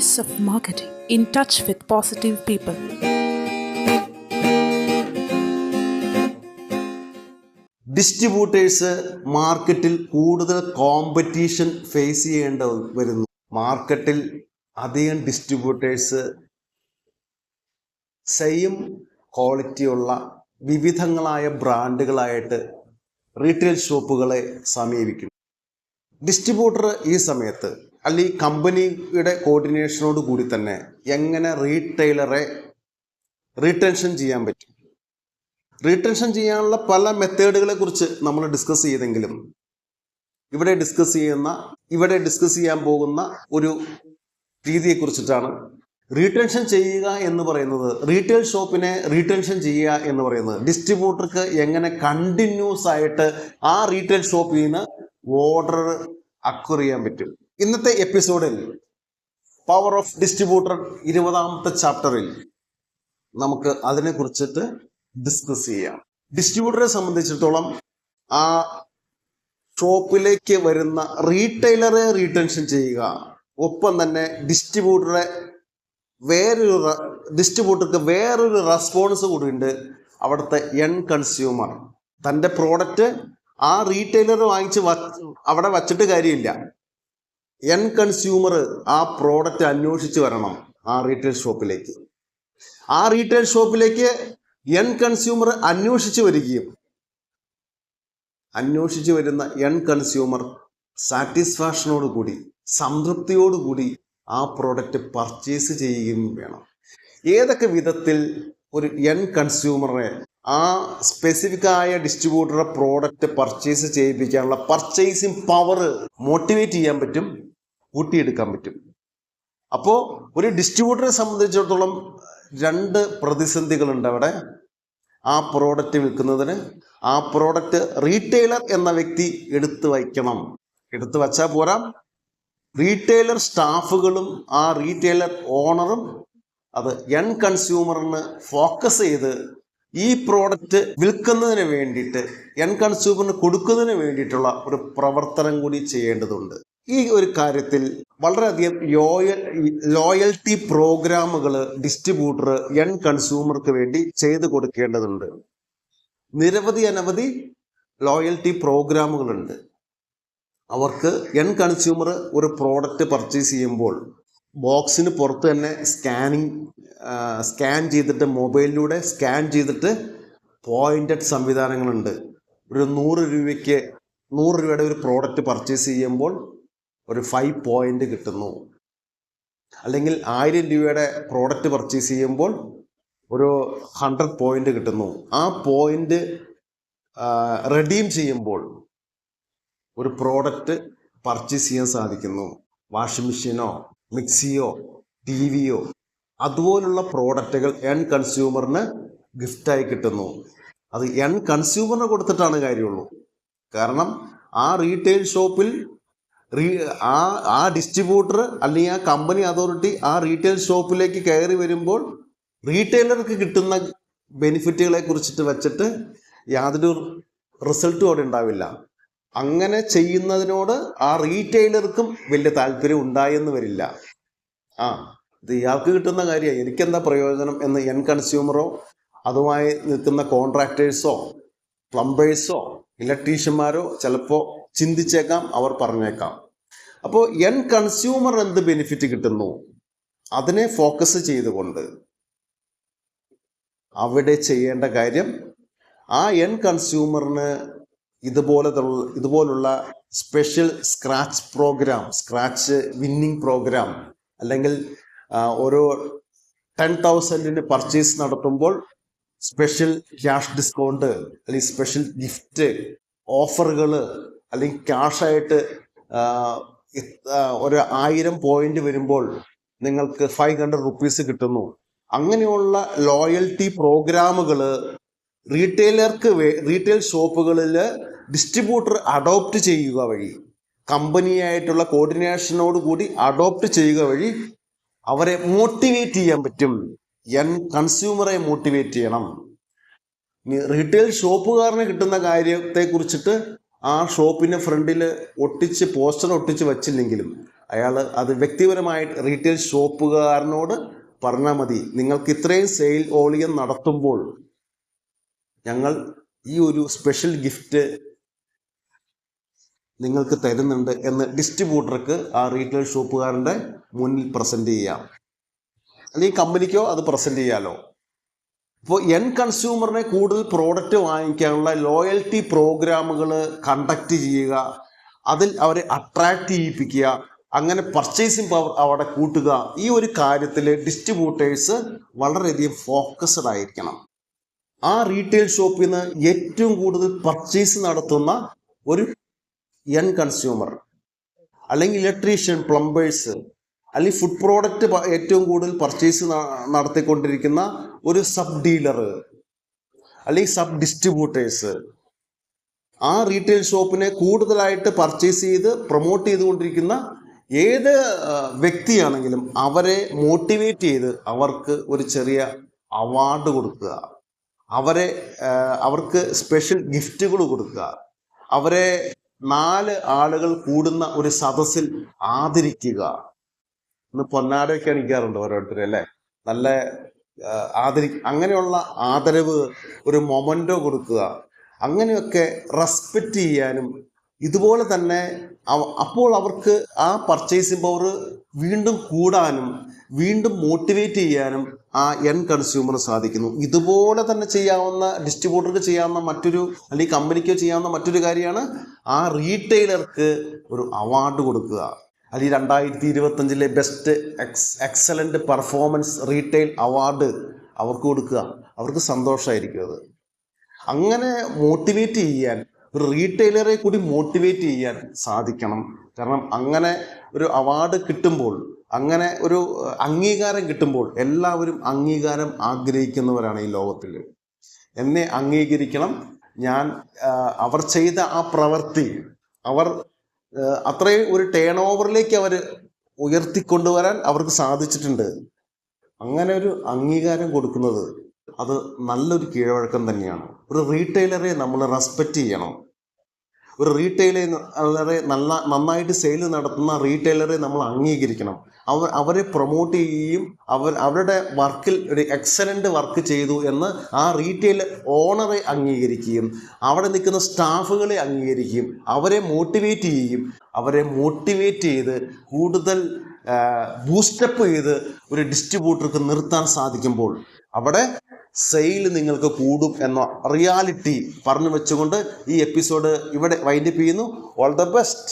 Taste of marketing in touch with positive people. Distributors മാർക്കറ്റിൽ കൂടുതൽ competition face ചെയ്യേണ്ട വരുന്നു മാർക്കറ്റിൽ അധികം ഡിസ്ട്രിബ്യൂട്ടേഴ്സ് സെയിം ക്വാളിറ്റിയുള്ള വിവിധങ്ങളായ ബ്രാൻഡുകളായിട്ട് റീറ്റെയിൽ ഷോപ്പുകളെ സമീപിക്കും ഡിസ്ട്രിബ്യൂട്ടർ ഈ സമയത്ത് അല്ലെങ്കിൽ കമ്പനിയുടെ കോർഡിനേഷനോട് കൂടി തന്നെ എങ്ങനെ റീറ്റെയിലറെ റീടെൻഷൻ ചെയ്യാൻ പറ്റും? റീടെൻഷൻ ചെയ്യാനുള്ള പല മെത്തേഡുകളെ കുറിച്ച് നമ്മൾ ഡിസ്കസ് ചെയ്തെങ്കിലും ഇവിടെ ഡിസ്കസ് ചെയ്യുന്ന ഇവിടെ ഡിസ്കസ് ചെയ്യാൻ പോകുന്ന ഒരു രീതിയെ കുറിച്ചിട്ടാണ്. റീടെൻഷൻ ചെയ്യുക എന്ന് പറയുന്നത് റീറ്റെയിൽ ഷോപ്പിനെ റീടെൻഷൻ ചെയ്യുക എന്ന് പറയുന്നത് ഡിസ്ട്രിബ്യൂട്ടർക്ക് എങ്ങനെ കണ്ടിന്യൂസ് ആയിട്ട് ആ റീറ്റെയിൽ ഷോപ്പിൽ നിന്ന് ഓർഡർ അക്വർ ചെയ്യാൻ പറ്റും. ഇന്നത്തെ എപ്പിസോഡിൽ പവർ ഓഫ് ഡിസ്ട്രിബ്യൂട്ടർ ഇരുപതാമത്തെ ചാപ്റ്ററിൽ നമുക്ക് അതിനെ കുറിച്ചിട്ട് ഡിസ്കസ് ചെയ്യാം. ഡിസ്ട്രിബ്യൂട്ടറെ സംബന്ധിച്ചിടത്തോളം ആ ഷോപ്പിലേക്ക് വരുന്ന റീറ്റെയിലറെ റീടെൻഷൻ ചെയ്യുക ഒപ്പം തന്നെ ഡിസ്ട്രിബ്യൂട്ടറെ വേറൊരു ഡിസ്ട്രിബ്യൂട്ടർക്ക് വേറൊരു റെസ്പോൺസ് കൂടിയുണ്ട് അവിടുത്തെ എൻ കൺസ്യൂമർ തന്റെ പ്രോഡക്റ്റ് ആ റീറ്റെയിലർ വാങ്ങിച്ച് അവിടെ വച്ചിട്ട് കാര്യമില്ല. എൻ കൺസ്യൂമർ ആ പ്രോഡക്റ്റ് അന്വേഷിച്ച് വരണം ആ റീറ്റെയിൽ ഷോപ്പിലേക്ക് ആ റീറ്റെയിൽ ഷോപ്പിലേക്ക് എൻ കൺസ്യൂമർ അന്വേഷിച്ച് വരികയും അന്വേഷിച്ച് വരുന്ന എൻ കൺസ്യൂമർ സാറ്റിസ്ഫാക്ഷനോട് കൂടി സംതൃപ്തിയോടുകൂടി ആ പ്രോഡക്റ്റ് പർച്ചേസ് ചെയ്യുകയും വേണം. ഏതൊക്കെ വിധത്തിൽ ഒരു എൻ കൺസ്യൂമറെ ആ സ്പെസിഫിക് ആയ ഡിസ്ട്രിബ്യൂട്ടറുടെ പ്രോഡക്റ്റ് പർച്ചേസ് ചെയ്യിപ്പിക്കാനുള്ള പർച്ചേസിങ് പവർ മോട്ടിവേറ്റ് ചെയ്യാൻ പറ്റും കൂട്ടിയെടുക്കാൻ പറ്റും. അപ്പോൾ ഒരു ഡിസ്ട്രിബ്യൂട്ടറെ സംബന്ധിച്ചിടത്തോളം രണ്ട് പ്രതിസന്ധികളുണ്ട് അവിടെ. ആ പ്രോഡക്റ്റ് വിൽക്കുന്നതിന് ആ പ്രോഡക്റ്റ് റീറ്റെയിലർ എന്ന വ്യക്തി എടുത്തു വയ്ക്കണം. എടുത്തു വച്ചാൽ പോരാ. റീറ്റെയിലർ സ്റ്റാഫുകളും ആ റീറ്റെയിലർ ഓണറും അത് എൻ കൺസ്യൂമറിന് ഫോക്കസ് ചെയ്ത് ഈ പ്രോഡക്റ്റ് വിൽക്കുന്നതിന് വേണ്ടിയിട്ട് എൻ കൺസ്യൂമറിന് കൊടുക്കുന്നതിന് വേണ്ടിയിട്ടുള്ള ഒരു പ്രവർത്തനം കൂടി ചെയ്യേണ്ടതുണ്ട്. ഈ ഒരു കാര്യത്തിൽ വളരെയധികം ലോയൽ ലോയൽറ്റി പ്രോഗ്രാമുകൾ ഡിസ്ട്രിബ്യൂട്ടർ എൻ കൺസ്യൂമർക്ക് വേണ്ടി ചെയ്തു കൊടുക്കേണ്ടതുണ്ട്. നിരവധി അനവധി ലോയൽറ്റി പ്രോഗ്രാമുകളുണ്ട് അവർക്ക് എൻ കൺസ്യൂമർ ഒരു പ്രോഡക്റ്റ് പർച്ചേസ് ചെയ്യുമ്പോൾ ബോക്സിന് പുറത്ത് തന്നെ സ്കാനിങ് സ്കാൻ ചെയ്തിട്ട് മൊബൈലിലൂടെ സ്കാൻ ചെയ്തിട്ട് പോയിന്റഡ് സംവിധാനങ്ങളുണ്ട്. ഒരു നൂറ് രൂപയ്ക്ക് നൂറ് രൂപയുടെ ഒരു പ്രോഡക്റ്റ് പർച്ചേസ് ചെയ്യുമ്പോൾ ഒരു ഫൈവ് പോയിന്റ് കിട്ടുന്നു. അല്ലെങ്കിൽ ആയിരം രൂപയുടെ പ്രോഡക്റ്റ് പർച്ചേസ് ചെയ്യുമ്പോൾ ഒരു ഹൺഡ്രഡ് പോയിന്റ് കിട്ടുന്നു. ആ പോയിന്റ് റെഡീം ചെയ്യുമ്പോൾ ഒരു പ്രോഡക്റ്റ് പർച്ചേസ് ചെയ്യാൻ സാധിക്കുന്നു. വാഷിംഗ് മെഷീനോ മിക്സിയോ ടി വിയോ അതുപോലുള്ള പ്രോഡക്റ്റുകൾ എൺ കൺസ്യൂമറിന് ഗിഫ്റ്റായി കിട്ടുന്നു. അത് എൺ കൺസ്യൂമറിന് കൊടുത്തിട്ടാണ് കാര്യമുള്ളൂ. കാരണം ആ റീറ്റെയിൽ ഷോപ്പിൽ റീ ആ ആ ഡിസ്ട്രിബ്യൂട്ടർ അല്ലെങ്കിൽ ആ കമ്പനി അതോറിറ്റി ആ റീറ്റെയിൽ ഷോപ്പിലേക്ക് കയറി വരുമ്പോൾ റീറ്റെയിലർക്ക് കിട്ടുന്ന ബെനിഫിറ്റുകളെ കുറിച്ചിട്ട് വെച്ചിട്ട് യാതൊരു റിസൾട്ടും അവിടെ ഉണ്ടാവില്ല. അങ്ങനെ ചെയ്യുന്നതിനോട് ആ റീറ്റെയിലർക്കും വലിയ താല്പര്യം ഉണ്ടായെന്ന് വരില്ല ആ ഇത് ഇയാൾക്ക് കിട്ടുന്ന കാര്യമാണ് എനിക്കെന്താ പ്രയോജനം എന്ന് എൻ കൺസ്യൂമറോ അതുമായി നിൽക്കുന്ന കോൺട്രാക്ടേഴ്സോ പ്ലംബേഴ്സോ ഇലക്ട്രീഷ്യന്മാരോ ചിലപ്പോൾ ചിന്തിച്ചേക്കാം അവർ പറഞ്ഞേക്കാം. അപ്പോൾ എൻ കൺസ്യൂമർ എന്ത് ബെനിഫിറ്റ് കിട്ടുന്നു? അതിനെ ഫോക്കസ് ചെയ്തുകൊണ്ട് അവിടെ ചെയ്യേണ്ട കാര്യം ആ എൻ കൺസ്യൂമറിന് ഇതുപോലെ ഇതുപോലുള്ള special scratch program scratch winning program അല്ലെങ്കിൽ ഓരോ ടെൻ തൗസൻഡിന് പർച്ചേസ് നടത്തുമ്പോൾ സ്പെഷ്യൽ ക്യാഷ് ഡിസ്കൗണ്ട് അല്ലെങ്കിൽ സ്പെഷ്യൽ ഗിഫ്റ്റ് ഓഫറുകൾ അല്ലെങ്കിൽ ക്യാഷായിട്ട് ഒരു ആയിരം പോയിന്റ് വരുമ്പോൾ നിങ്ങൾക്ക് ഫൈവ് ഹൺഡ്രഡ് റുപ്പീസ് കിട്ടുന്നു. അങ്ങനെയുള്ള ലോയൽറ്റി പ്രോഗ്രാമുകൾ റീറ്റെയിലർക്ക് റീറ്റെയിൽ ഷോപ്പുകളിൽ ഡിസ്ട്രിബ്യൂട്ടർ അഡോപ്റ്റ് ചെയ്യുക വഴി കമ്പനിയായിട്ടുള്ള കോർഡിനേഷനോട് കൂടി അഡോപ്റ്റ് ചെയ്യുക വഴി അവരെ മോട്ടിവേറ്റ് ചെയ്യാൻ പറ്റും. എൻ കൺസ്യൂമറെ മോട്ടിവേറ്റ് ചെയ്യണം. റീറ്റെയിൽ ഷോപ്പുകാരന് കിട്ടുന്ന കാര്യത്തെ കുറിച്ചിട്ട് ആ ഷോപ്പിന്റെ ഫ്രണ്ടിൽ ഒട്ടിച്ച് പോസ്റ്റർ ഒട്ടിച്ച് വച്ചില്ലെങ്കിലും അയാൾ അത് വ്യക്തിപരമായിട്ട് റീറ്റെയിൽ ഷോപ്പുകാരനോട് പറഞ്ഞാൽ മതി. നിങ്ങൾക്ക് ഇത്രയും സെയിൽ ഓളിയം നടത്തുമ്പോൾ ഞങ്ങൾ ഈ ഒരു സ്പെഷ്യൽ ഗിഫ്റ്റ് നിങ്ങൾക്ക് തരുന്നുണ്ട് എന്ന് ഡിസ്ട്രിബ്യൂട്ടർക്ക് ആ റീറ്റെയിൽ ഷോപ്പുകാരന്റെ മുന്നിൽ പ്രസന്റ് ചെയ്യാം. അല്ലെങ്കിൽ കമ്പനിക്കോ അത് പ്രസന്റ് ചെയ്യാമല്ലോ ഇപ്പോൾ എൻ കൺസ്യൂമറിനെ കൂടുതൽ പ്രോഡക്റ്റ് വാങ്ങിക്കാനുള്ള ലോയൽറ്റി പ്രോഗ്രാമുകൾ കണ്ടക്ട് ചെയ്യുക അതിൽ അവരെ അട്രാക്റ്റ് ചെയ്യിപ്പിക്കുക അങ്ങനെ പർച്ചേസിംഗ് പവർ അവിടെ കൂട്ടുക ഈ ഒരു കാര്യത്തിൽ ഡിസ്ട്രിബ്യൂട്ടേഴ്സ് വളരെയധികം ഫോക്കസ്ഡ് ആയിരിക്കണം. ആ റീറ്റെയിൽ ഷോപ്പിൽ നിന്ന് ഏറ്റവും കൂടുതൽ പർച്ചേസ് നടത്തുന്ന ഒരു എൻ കൺസ്യൂമർ അല്ലെങ്കിൽ ഇലക്ട്രീഷ്യൻ പ്ലംബേഴ്സ് അല്ലെങ്കിൽ ഫുഡ് പ്രോഡക്റ്റ് ഏറ്റവും കൂടുതൽ പർച്ചേസ് നടത്തിക്കൊണ്ടിരിക്കുന്ന ഒരു സബ് ഡീലർ അല്ലെങ്കിൽ സബ് ഡിസ്ട്രിബ്യൂട്ടേഴ്സ് ആ റീറ്റെയിൽ ഷോപ്പിനെ കൂടുതലായിട്ട് പർച്ചേസ് ചെയ്ത് പ്രൊമോട്ട് ചെയ്തുകൊണ്ടിരിക്കുന്ന ഏത് വ്യക്തിയാണെങ്കിലും അവരെ മോട്ടിവേറ്റ് ചെയ്ത് അവർക്ക് ഒരു ചെറിയ അവാർഡ് കൊടുക്കുക. അവരെ അവർക്ക് സ്പെഷ്യൽ ഗിഫ്റ്റുകൾ കൊടുക്കുക. അവരെ നാല് ആളുകൾ കൂടുന്ന ഒരു സദസ്സിൽ ആദരിക്കുക. ഇന്ന് പൊന്നാടയൊക്കെ അണിക്കാറുണ്ട് ഓരോരുത്തരും അല്ലേ? നല്ല ആദരി അങ്ങനെയുള്ള ആദരവ് ഒരു മൊമന്റോ കൊടുക്കുക. അങ്ങനെയൊക്കെ റെസ്പെക്റ്റ് ചെയ്യാനും ഇതുപോലെ തന്നെ അപ്പോൾ അവർക്ക് ആ പർച്ചേസിംഗ് പവർ വീണ്ടും കൂടാനും വീണ്ടും മോട്ടിവേറ്റ് ചെയ്യാനും ആ എൻ കൺസ്യൂമറിന് സാധിക്കുന്നു. ഇതുപോലെ തന്നെ ചെയ്യാവുന്ന ഡിസ്ട്രിബ്യൂട്ടർക്ക് ചെയ്യാവുന്ന മറ്റൊരു അല്ലെങ്കിൽ കമ്പനിക്കോ ചെയ്യാവുന്ന മറ്റൊരു കാര്യമാണ് ആ റീറ്റെയിലർക്ക് ഒരു അവാർഡ് കൊടുക്കുക. അല്ലെങ്കിൽ രണ്ടായിരത്തി ഇരുപത്തഞ്ചിലെ best X excellent performance retail award അവർക്ക് കൊടുക്കുക. അവർക്ക് സന്തോഷമായിരിക്കും അത് അങ്ങനെ മോട്ടിവേറ്റ് ചെയ്യാൻ ഒരു റീറ്റെയിലറെ കൂടി മോട്ടിവേറ്റ് ചെയ്യാൻ സാധിക്കണം. കാരണം അങ്ങനെ ഒരു അവാർഡ് കിട്ടുമ്പോൾ അങ്ങനെ ഒരു അംഗീകാരം കിട്ടുമ്പോൾ എല്ലാവരും അംഗീകാരം ആഗ്രഹിക്കുന്നവരാണ് ഈ ലോകത്തിൽ. എന്നെ അംഗീകരിക്കണം. ഞാൻ അവർ ചെയ്ത ആ പ്രവൃത്തി അവർ അത്രയും ഒരു ടേൺ ഓവറിലേക്ക് അവർ ഉയർത്തിക്കൊണ്ടുവരാൻ അവർക്ക് സാധിച്ചിട്ടുണ്ട്. അങ്ങനെ ഒരു അംഗീകാരം കൊടുക്കുന്നത് അത് നല്ലൊരു കീഴ്വഴക്കം തന്നെയാണ്. ഒരു റീറ്റെയിലറെ നമ്മൾ റെസ്പെക്റ്റ് ചെയ്യണം. ഒരു റീറ്റെയിലറെ നല്ല നന്നായിട്ട് സെയിൽ നടത്തുന്ന റീറ്റെയിലറെ നമ്മൾ അംഗീകരിക്കണം. അവർ അവരെ പ്രൊമോട്ട് ചെയ്യുകയും അവർ അവരുടെ വർക്കിൽ ഒരു എക്സലന്റ് വർക്ക് ചെയ്തു എന്ന് ആ റീറ്റെയിൽ ഓണറെ അംഗീകരിക്കുകയും അവിടെ നിൽക്കുന്ന സ്റ്റാഫുകളെ അംഗീകരിക്കുകയും അവരെ മോട്ടിവേറ്റ് ചെയ്യുകയും അവരെ മോട്ടിവേറ്റ് ചെയ്ത് കൂടുതൽ ബൂസ്റ്റപ്പ് ചെയ്ത് ഒരു ഡിസ്ട്രിബ്യൂട്ടർക്ക് നിർത്താൻ സാധിക്കുമ്പോൾ അവിടെ സെയിൽ നിങ്ങൾക്ക് കൂടും എന്ന റിയാലിറ്റി പറഞ്ഞു വെച്ചുകൊണ്ട് ഈ എപ്പിസോഡ് ഇവിടെ വൈൻഡപ്പ് ചെയ്യുന്നു. All the best